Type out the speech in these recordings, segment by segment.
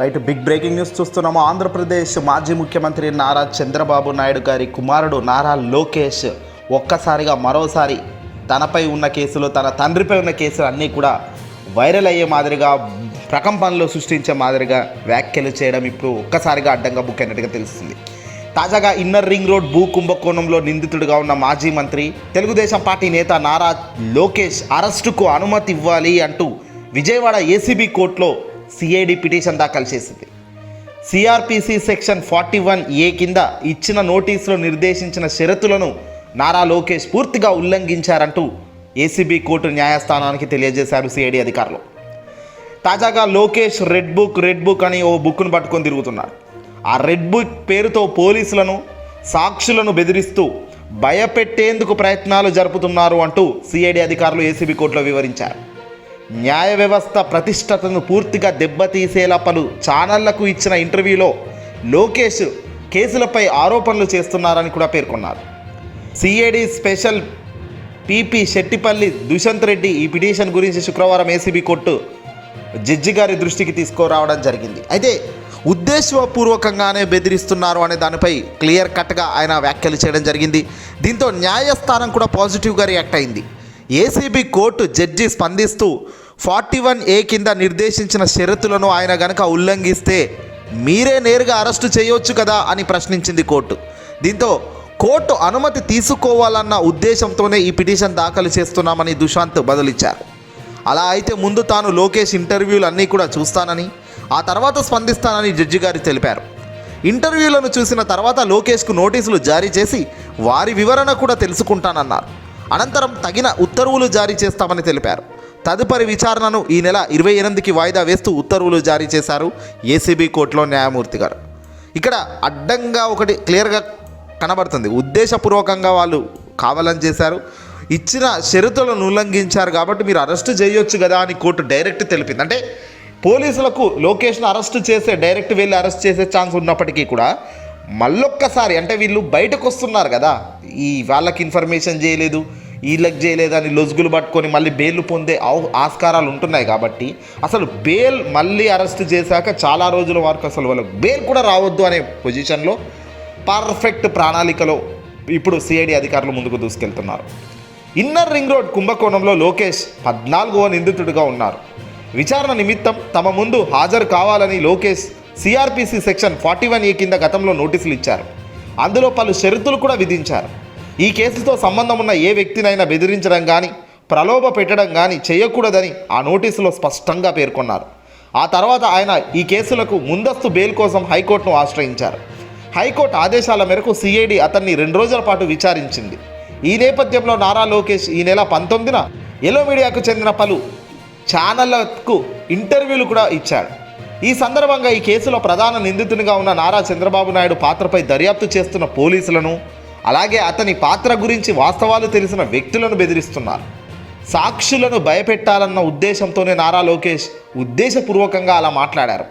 Right big breaking news చూస్తున్నాము. ఆంధ్రప్రదేశ్ మాజీ ముఖ్యమంత్రి నారా చంద్రబాబు నాయుడు గారి కుమారుడు నారా లోకేష్ ఒక్కసారిగా మరోసారి తనపై ఉన్న కేసులు తన తండ్రిపై ఉన్న కేసులు అన్నీ కూడా వైరల్ అయ్యే మాదిరిగా ప్రకంపనలు సృష్టించే మాదిరిగా వ్యాఖ్యలు చేయడం ఇప్పుడు ఒక్కసారిగా అడ్డంగా బుక్ అయినట్టుగా తెలుస్తుంది. తాజాగా ఇన్నర్ రింగ్ రోడ్ భూ కుంభకోణంలో నిందితుడిగా ఉన్న మాజీ మంత్రి తెలుగుదేశం పార్టీ నేత నారా లోకేష్ అరెస్టుకు అనుమతి ఇవ్వాలి అంటూ విజయవాడ ఏసీబీ కోర్టులో సిఐడి పిటిషన్ దాఖలు చేసింది CrPC section forty one A కింద ఇచ్చిన నోటీసులో నిర్దేశించిన షరతులను నారా లోకేష్ పూర్తిగా ఉల్లంఘించారంటూ ఏసీబీ కోర్టు న్యాయస్థానానికి తెలియజేశారు సిఐడి అధికారులు. తాజాగా Lokesh red book red book అని ఓ బుక్ను పట్టుకొని తిరుగుతున్నారు. ఆ రెడ్ బుక్ పేరుతో పోలీసులను సాక్షులను బెదిరిస్తూ భయపెట్టేందుకు ప్రయత్నాలు జరుపుతున్నారు అంటూ సిఐడి అధికారులు ఏసీబీ కోర్టులో వివరించారు. న్యాయ వ్యవస్థ ప్రతిష్టతను పూర్తిగా దెబ్బతీసేలా పలు ఛానళ్ళకు ఇచ్చిన ఇంటర్వ్యూలో లోకేష్ కేసులపై ఆరోపణలు చేస్తున్నారని కూడా పేర్కొన్నారు. CID special PP Shettipalli Dushyanth Reddy ఈ పిటిషన్ గురించి శుక్రవారం ఏసీబీ కోర్టు జడ్జి గారి దృష్టికి తీసుకురావడం జరిగింది. అయితే ఉద్దేశపూర్వకంగానే బెదిరిస్తున్నారు అనే దానిపై క్లియర్ కట్గా ఆయన వ్యాఖ్యలు చేయడం జరిగింది. దీంతో న్యాయస్థానం కూడా పాజిటివ్గా రియాక్ట్ అయింది. ఏసీబీ కోర్టు జడ్జి స్పందిస్తూ ఫార్టీ వన్ ఏ కింద నిర్దేశించిన షరతులను ఆయన గనక ఉల్లంఘిస్తే మీరే నేరుగా అరెస్టు చేయొచ్చు కదా అని ప్రశ్నించింది కోర్టు. దీంతో కోర్టు అనుమతి తీసుకోవాలన్న ఉద్దేశంతోనే ఈ పిటిషన్ దాఖలు చేస్తున్నామని దుశాంత్ బదులిచ్చారు. అలా అయితే ముందు తాను లోకేష్ ఇంటర్వ్యూలు అన్నీ కూడా చూస్తానని ఆ తర్వాత స్పందిస్తానని జడ్జి గారు తెలిపారు. ఇంటర్వ్యూలను చూసిన తర్వాత లోకేష్కు నోటీసులు జారీ చేసి వారి వివరణ కూడా తెలుసుకుంటానన్నారు. అనంతరం తగిన ఉత్తర్వులు జారీ చేస్తామని తెలిపారు. తదుపరి విచారణను ఈ నెల ఇరవై ఎనిమిదికి వాయిదా వేస్తూ ఉత్తర్వులు జారీ చేశారు ఏసీబీ కోర్టులో న్యాయమూర్తి గారు. ఇక్కడ అడ్డంగా ఒకటి క్లియర్గా కనబడుతుంది. ఉద్దేశపూర్వకంగా వాళ్ళు కావాలని చేశారు. ఇచ్చిన షరతులను ఉల్లంఘించారు కాబట్టి మీరు అరెస్ట్ చేయొచ్చు కదా అని కోర్టు డైరెక్ట్ తెలిపింది. అంటే పోలీసులకు లొకేషన్ అరెస్ట్ చేసే డైరెక్ట్ వెళ్ళి అరెస్ట్ చేసే ఛాన్స్ ఉన్నప్పటికీ కూడా మళ్ళొక్కసారి అంటే వీళ్ళు బయటకు వస్తున్నారు కదా. ఈ వాళ్ళకి ఇన్ఫర్మేషన్ చేయలేదు. వీళ్ళకి చేయలేదని అని లొజుగులు పట్టుకొని మళ్ళీ బెయిల్ పొందే ఆస్కారాలు ఉంటున్నాయి కాబట్టి అసలు బెయిల్ మళ్ళీ అరెస్ట్ చేశాక చాలా రోజుల వరకు అసలు వాళ్ళకి బెయిల్ కూడా రావద్దు అనే పొజిషన్లో పర్ఫెక్ట్ ప్రణాళికలో ఇప్పుడు సిఐడి అధికారులు ముందుకు దూసుకెళ్తున్నారు. ఇన్నర్ రింగ్ రోడ్ కుంభకోణంలో లోకేష్ పద్నాలుగవ నిందితుడిగా ఉన్నారు. విచారణ నిమిత్తం తమ ముందు హాజరు కావాలని Lokesh CrPC section forty one A కింద గతంలో నోటీసులు ఇచ్చారు. అందులో పలు షరతులు కూడా విధించారు. ఈ కేసుతో సంబంధం ఉన్న ఏ వ్యక్తినైనా బెదిరించడం కానీ ప్రలోభ పెట్టడం కానీ చేయకూడదని ఆ నోటీసులో స్పష్టంగా పేర్కొన్నారు. ఆ తర్వాత ఆయన ఈ కేసులకు ముందస్తు బెయిల్ కోసం హైకోర్టును ఆశ్రయించారు. హైకోర్టు ఆదేశాల మేరకు సిఐడి అతన్ని రెండు రోజుల పాటు విచారించింది. ఈ నేపథ్యంలో నారా లోకేష్ ఈ నెల పంతొమ్మిదిన ఎలో మీడియాకు చెందిన పలు ఛానళ్ళకు ఇంటర్వ్యూలు కూడా ఇచ్చాడు. ఈ సందర్భంగా ఈ కేసులో ప్రధాన నిందితునిగా ఉన్న నారా చంద్రబాబు నాయుడు పాత్రపై దర్యాప్తు చేస్తున్న పోలీసులను అలాగే అతని పాత్ర గురించి వాస్తవాలు తెలిసిన వ్యక్తులను బెదిరిస్తున్నారు. సాక్షులను భయపెట్టాలన్న ఉద్దేశంతోనే నారా లోకేష్ ఉద్దేశపూర్వకంగా అలా మాట్లాడారు.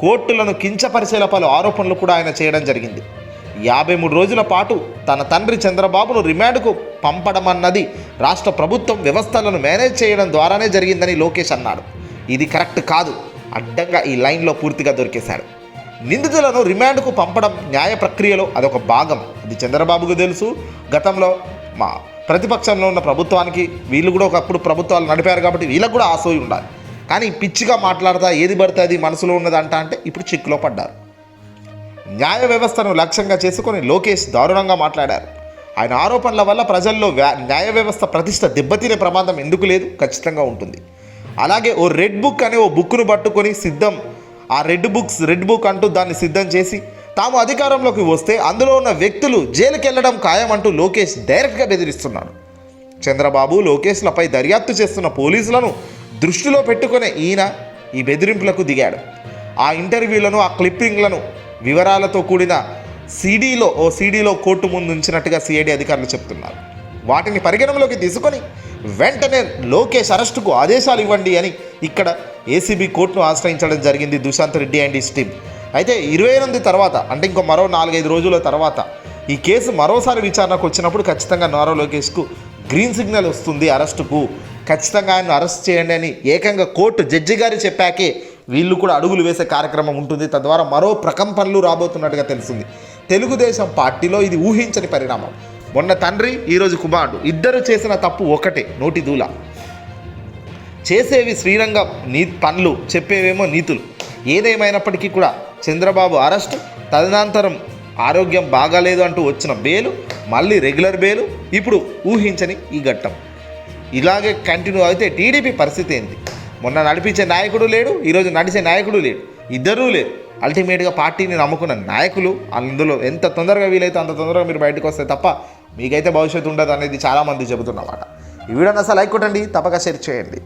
కోర్టులను కించపరిచేల పలు ఆరోపణలు కూడా ఆయన చేయడం జరిగింది. యాభై మూడు రోజుల పాటు తన తండ్రి చంద్రబాబును రిమాండ్కు పంపడం అన్నది రాష్ట్ర ప్రభుత్వం వ్యవస్థలను మేనేజ్ చేయడం ద్వారానే జరిగిందని లోకేష్ అన్నాడు. ఇది కరెక్ట్ కాదు. అడ్డంగా ఈ లైన్లో పూర్తిగా దొరికేశాడు. నిందితులను రిమాండ్కు పంపడం న్యాయ ప్రక్రియలో అదొక భాగం. అది చంద్రబాబుకు తెలుసు. గతంలో మా ప్రతిపక్షంలో ఉన్న ప్రభుత్వానికి వీళ్ళు కూడా ఒకప్పుడు ప్రభుత్వాలు నడిపారు కాబట్టి వీళ్ళకు కూడా ఆసోయి ఉండాలి. కానీ పిచ్చిగా మాట్లాడతా ఏది పడితే అది మనసులో ఉన్నదంట అంటే ఇప్పుడు చిక్కులో పడ్డారు. న్యాయ వ్యవస్థను లక్ష్యంగా చేసుకొని లోకేష్ దారుణంగా మాట్లాడారు. ఆయన ఆరోపణల వల్ల ప్రజల్లో వ్యా- న్యాయ వ్యవస్థ ప్రతిష్ట దెబ్బతినే ప్రమాదం ఎందుకు లేదు? ఖచ్చితంగా ఉంటుంది. అలాగే ఓ రెడ్ బుక్ అనే ఓ బుక్ను పట్టుకొని సిద్ధం ఆ రెడ్ బుక్స్ రెడ్ బుక్ అంటూ దాన్ని సిద్ధం చేసి తాము అధికారంలోకి వస్తే అందులో ఉన్న వ్యక్తులు జైలుకి వెళ్ళడం ఖాయమంటూ లోకేష్ డైరెక్ట్గా బెదిరిస్తున్నాడు. చంద్రబాబు లోకేష్లపై దర్యాప్తు చేస్తున్న పోలీసులను దృష్టిలో పెట్టుకునే ఈయన ఈ బెదిరింపులకు దిగాడు. ఆ ఇంటర్వ్యూలను ఆ క్లిప్పింగ్లను వివరాలతో కూడిన సీడీలో ఓ సీడీలో కోర్టు ముందు ఉంచినట్టుగా సిఐడి అధికారులు చెప్తున్నారు. వాటిని పరిగణనలోకి తీసుకొని వెంటనే లోకేష్ అరెస్టుకు ఆదేశాలు ఇవ్వండి అని ఇక్కడ ఏసీబీ కోర్టును ఆశ్రయించడం జరిగింది దుశాంత్ రెడ్డి అండ్ ఈ టీమ్ అయితే ఇరవై ఎనిమిది తర్వాత అంటే ఇంకో మరో నాలుగైదు రోజుల తర్వాత ఈ కేసు మరోసారి విచారణకు వచ్చినప్పుడు ఖచ్చితంగా నారా లోకేష్కు గ్రీన్ సిగ్నల్ వస్తుంది అరెస్టుకు. ఖచ్చితంగా ఆయన అరెస్ట్ చేయండి అని ఏకంగా కోర్టు జడ్జి గారు చెప్పాకే వీళ్ళు కూడా అడుగులు వేసే కార్యక్రమం ఉంటుంది. తద్వారా మరో ప్రకంపనలు రాబోతున్నట్టుగా తెలిసింది తెలుగుదేశం పార్టీలో ఇది ఊహించని పరిణామం. మొన్న తండ్రి ఈరోజు కుమారుడు. ఇద్దరు చేసిన తప్పు ఒకటే నోటి దూల. చేసేవి శ్రీరంగం నీ పనులు చెప్పేవేమో నీతులు. ఏదేమైనప్పటికీ కూడా చంద్రబాబు అరెస్ట్ తదనంతరం ఆరోగ్యం బాగాలేదు అంటూ వచ్చిన బేలు మళ్ళీ రెగ్యులర్ బేలు ఇప్పుడు ఊహించని ఈ ఘట్టం. ఇలాగే కంటిన్యూ అయితే టీడీపీ పరిస్థితి ఏంటి మొన్న నడిపించే నాయకుడు లేడు ఈరోజు నడిచే నాయకుడు లేడు. ఇద్దరూ లేరు అల్టిమేట్గా పార్టీని నమ్ముకున్న నాయకులు అందులో ఎంత తొందరగా వీలైతే అంత తొందరగా మీరు బయటకు వస్తే తప్ప మీకైతే భవిష్యత్తు ఉండదు అనేది చాలామంది చెబుతున్నమాట. ఈ వీడియో అసలు లైక్ కొట్టండి తప్పక షేర్ చేయండి.